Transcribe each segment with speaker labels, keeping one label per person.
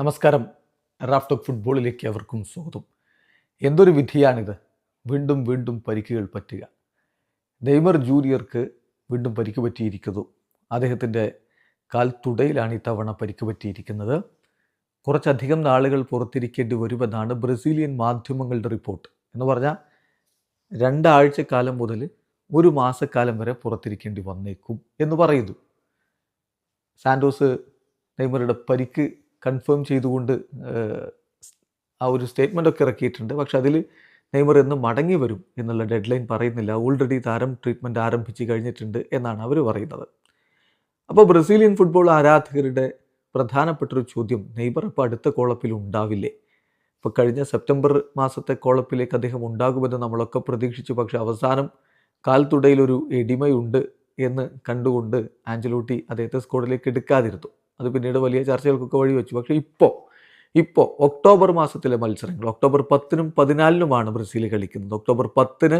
Speaker 1: നമസ്കാരം. റാഫ്റ്റോക്ക് ഫുട്ബോളിലേക്ക് അവർക്കും സ്വാഗതം. എന്തൊരു വിധിയാണിത്? വീണ്ടും വീണ്ടും പരിക്കുകൾ പറ്റുക. നെയ്മർ ജൂനിയർക്ക് വീണ്ടും പരിക്ക് പറ്റിയിരിക്കുന്നു. അദ്ദേഹത്തിന്റെ കാൽ തുടയിലാണ് ഇത്തവണ പരിക്ക് പറ്റിയിരിക്കുന്നത്. കുറച്ചധികം നാളുകൾ പുറത്തിരിക്കേണ്ടി വരുമെന്നാണ് ബ്രസീലിയൻ മാധ്യമങ്ങളുടെ റിപ്പോർട്ട്. എന്ന് പറഞ്ഞാൽ രണ്ടാഴ്ചക്കാലം മുതൽ ഒരു മാസക്കാലം വരെ പുറത്തിരിക്കേണ്ടി വന്നേക്കും എന്ന് പറയുന്നു. സാൻഡോസ് നെയ്മറുടെ പരിക്ക് കൺഫേം ചെയ്തുകൊണ്ട് ആ ഒരു സ്റ്റേറ്റ്മെന്റ് ഒക്കെ ഇറക്കിയിട്ടുണ്ട്. പക്ഷെ അതിൽ നെയ്മർ എന്ന് മടങ്ങി വരും എന്നുള്ള ഡെഡ് ലൈൻ പറയുന്നില്ല. ഓൾറെഡി താരം ട്രീറ്റ്മെന്റ് ആരംഭിച്ച് കഴിഞ്ഞിട്ടുണ്ട് എന്നാണ് അവർ പറയുന്നത്. അപ്പോൾ ബ്രസീലിയൻ ഫുട്ബോൾ ആരാധകരുടെ പ്രധാനപ്പെട്ടൊരു ചോദ്യം നെയ്മർ ഇപ്പോൾ അടുത്ത കോളപ്പിൽ ഉണ്ടാവില്ലേ? ഇപ്പോൾ കഴിഞ്ഞ സെപ്റ്റംബർ മാസത്തെ കോളപ്പിലേക്ക് അദ്ദേഹം ഉണ്ടാകുമെന്ന് നമ്മളൊക്കെ പ്രതീക്ഷിച്ചു. പക്ഷേ അവസാനം കാൽ തുടയിലൊരു എടിമയുണ്ട് എന്ന് കണ്ടുകൊണ്ട് ആഞ്ചലോട്ടി അദ്ദേഹത്തെ സ്കോഡിലേക്ക് എടുക്കാതിരുന്നു. അത് പിന്നീട് വലിയ ചർച്ചകൾക്കൊക്കെ വഴി വെച്ചു. പക്ഷേ ഇപ്പോൾ ഇപ്പോൾ ഒക്ടോബർ മാസത്തിലെ മത്സരങ്ങൾ ഒക്ടോബർ പത്തിനും പതിനാലിനുമാണ് ബ്രസീൽ കളിക്കുന്നത്. ഒക്ടോബർ പത്തിന്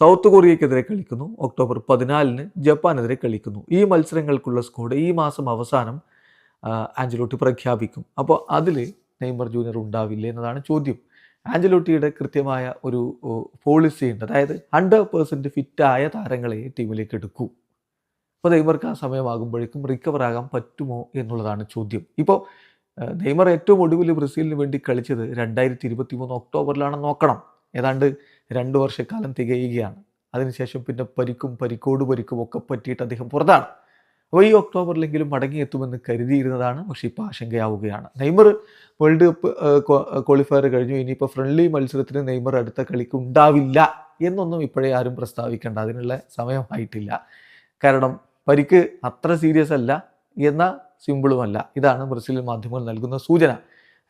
Speaker 1: സൗത്ത് കൊറിയക്കെതിരെ കളിക്കുന്നു. ഒക്ടോബർ പതിനാലിന് ജപ്പാനെതിരെ കളിക്കുന്നു. ഈ മത്സരങ്ങൾക്കുള്ള സ്കോഡ് ഈ മാസം അവസാനം ആഞ്ചലോട്ടി പ്രഖ്യാപിക്കും. അപ്പോൾ അതിൽ നെയ്മർ ജൂനിയർ ഉണ്ടാവില്ല എന്നതാണ് ചോദ്യം. ആഞ്ചലോട്ടിയുടെ കൃത്യമായ ഒരു പോളിസി ഉണ്ട്. അതായത് ഹൺഡ്രഡ് പേഴ്സന്റ് ഫിറ്റായ താരങ്ങളെ ടീമിലേക്ക് എടുക്കൂ. അപ്പോൾ നെയ്മർക്ക് ആ സമയമാകുമ്പോഴേക്കും റിക്കവർ ആകാൻ പറ്റുമോ എന്നുള്ളതാണ് ചോദ്യം. ഇപ്പോൾ നെയ്മർ ഏറ്റവും ഒടുവിൽ ബ്രസീലിന് വേണ്ടി കളിച്ചത് രണ്ടായിരത്തി ഇരുപത്തി മൂന്ന് ഒക്ടോബറിലാണ് നോക്കണം. ഏതാണ്ട് രണ്ട് വർഷക്കാലം തികയുകയാണ്. അതിനുശേഷം പിന്നെ പരിക്കും പരിക്കോട് പരിക്കും ഒക്കെ പറ്റിയിട്ട് അദ്ദേഹം പുറത്താണ്. അപ്പോൾ ഈ ഒക്ടോബറിലെങ്കിലും മടങ്ങിയെത്തുമെന്ന് കരുതിയിരുന്നതാണ് പക്ഷേ ഇപ്പോൾ ആശങ്കയാവുകയാണ്. നെയ്മർ വേൾഡ് കപ്പ് ക്വാളിഫയർ കഴിഞ്ഞു. ഇനിയിപ്പോൾ ഫ്രണ്ട്ലി മത്സരത്തിന് നെയ്മർ അടുത്ത കളിക്ക് ഉണ്ടാവില്ല എന്നൊന്നും ഇപ്പോഴേ ആരും പ്രസ്താവിക്കേണ്ട അതിനുള്ള സമയമായിട്ടില്ല. കാരണം പരിക്ക് അത്ര സീരിയസ് അല്ല എന്ന സിമ്പിളുമല്ല ഇതാണ് ബ്രസീലിയൻ മാധ്യമങ്ങൾ നൽകുന്ന സൂചന.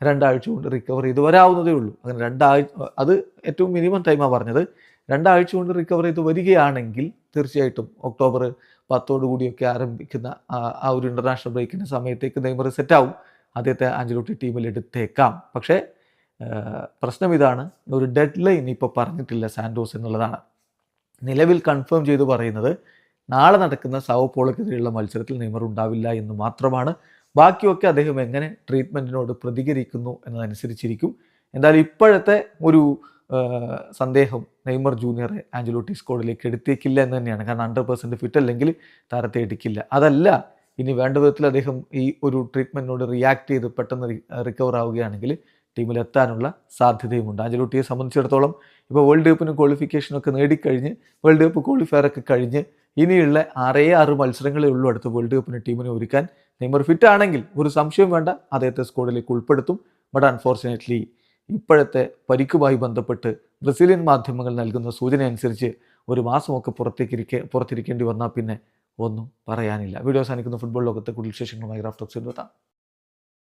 Speaker 1: രണ്ടാഴ്ച കൊണ്ട് റിക്കവർ ചെയ്ത് വരാവുന്നതേ ഉള്ളൂ. അങ്ങനെ രണ്ടാഴ്ച അത് ഏറ്റവും മിനിമം ടൈമാണ് പറഞ്ഞത്. രണ്ടാഴ്ച കൊണ്ട് റിക്കവർ ചെയ്ത് വരികയാണെങ്കിൽ തീർച്ചയായിട്ടും ഒക്ടോബർ പത്തോടു കൂടിയൊക്കെ ആരംഭിക്കുന്ന ആ- ഒരു ഇന്റർനാഷണൽ ബ്രേക്കിന്റെ സമയത്തേക്ക് നെയ്മർ സെറ്റാവും അദ്ദേഹത്തെ ആഞ്ചലോട്ടി ടീമിൽ എടുത്തേക്കാം. പക്ഷേ പ്രശ്നം ഇതാണ്. ഒരു ഡെഡ് ലൈൻ ഇപ്പോൾ പറഞ്ഞിട്ടില്ല സാൻഡോസ് എന്നുള്ളതാണ്. നിലവിൽ കൺഫേം ചെയ്ത് പറയുന്നത് നാളെ നടക്കുന്ന സാവോപോളക്കെതിരെയുള്ള മത്സരത്തിൽ നെയ്മർ ഉണ്ടാവില്ല എന്ന് മാത്രമാണ്. ബാക്കിയൊക്കെ അദ്ദേഹം എങ്ങനെ ട്രീറ്റ്മെന്റിനോട് പ്രതികരിക്കുന്നു എന്നതനുസരിച്ചിരിക്കും. എന്തായാലും ഇപ്പോഴത്തെ ഒരു സന്ദേഹം നെയ്മർ ജൂനിയറെ ആഞ്ചലോട്ടി സ്കോഡിലേക്ക് എടുത്തേക്കില്ല എന്ന് തന്നെയാണ്. കാരണം ഹൺഡ്രഡ് പെർസെന്റ് ഫിറ്റ് അല്ലെങ്കിൽ താരത്തെ എടുക്കില്ല. അതല്ല ഇനി വേണ്ട വിധത്തിൽ അദ്ദേഹം ഈ ഒരു ട്രീറ്റ്മെന്റിനോട് റിയാക്ട് ചെയ്ത് പെട്ടെന്ന് റിക്കവർ ആവുകയാണെങ്കിൽ ടീമിലെത്താനുള്ള സാധ്യതയുമുണ്ട്. ആഞ്ചലോട്ടിയെ സംബന്ധിച്ചിടത്തോളം ഇപ്പോൾ വേൾഡ് കപ്പിന് ക്വാളിഫിക്കേഷനൊക്കെ നേടിക്കഴിഞ്ഞ് വേൾഡ് കപ്പ് ക്വാളിഫയറൊക്കെ കഴിഞ്ഞ് ഇനിയുള്ള ആറേ ആറ് മത്സരങ്ങളേ ഉള്ളൂ അടുത്ത വേൾഡ് കപ്പിന് ടീമിനെ ഒരുക്കാൻ. നെയ്മർ ഫിറ്റ് ആണെങ്കിൽ ഒരു സംശയം വേണ്ട അദ്ദേഹത്തെ സ്കോഡിലേക്ക് ഉൾപ്പെടുത്തും. ബട്ട് അൺഫോർച്ചുനേറ്റ്ലി ഇപ്പോഴത്തെ പരിക്കുമായി ബന്ധപ്പെട്ട് ബ്രസീലിയൻ മാധ്യമങ്ങൾ നൽകുന്ന സൂചന അനുസരിച്ച് ഒരു മാസമൊക്കെ പുറത്തേക്കിരിക്കെ പുറത്തിരിക്കേണ്ടി വന്നാൽ പിന്നെ ഒന്നും പറയാനില്ല. വീഡിയോ സാധിക്കുന്ന ഫുട്ബോൾ ലോകത്തെ കൂടുതൽ വിശേഷങ്ങളുമായി ഗ്രാഫ്റ്റോക്സിൽ എത്താം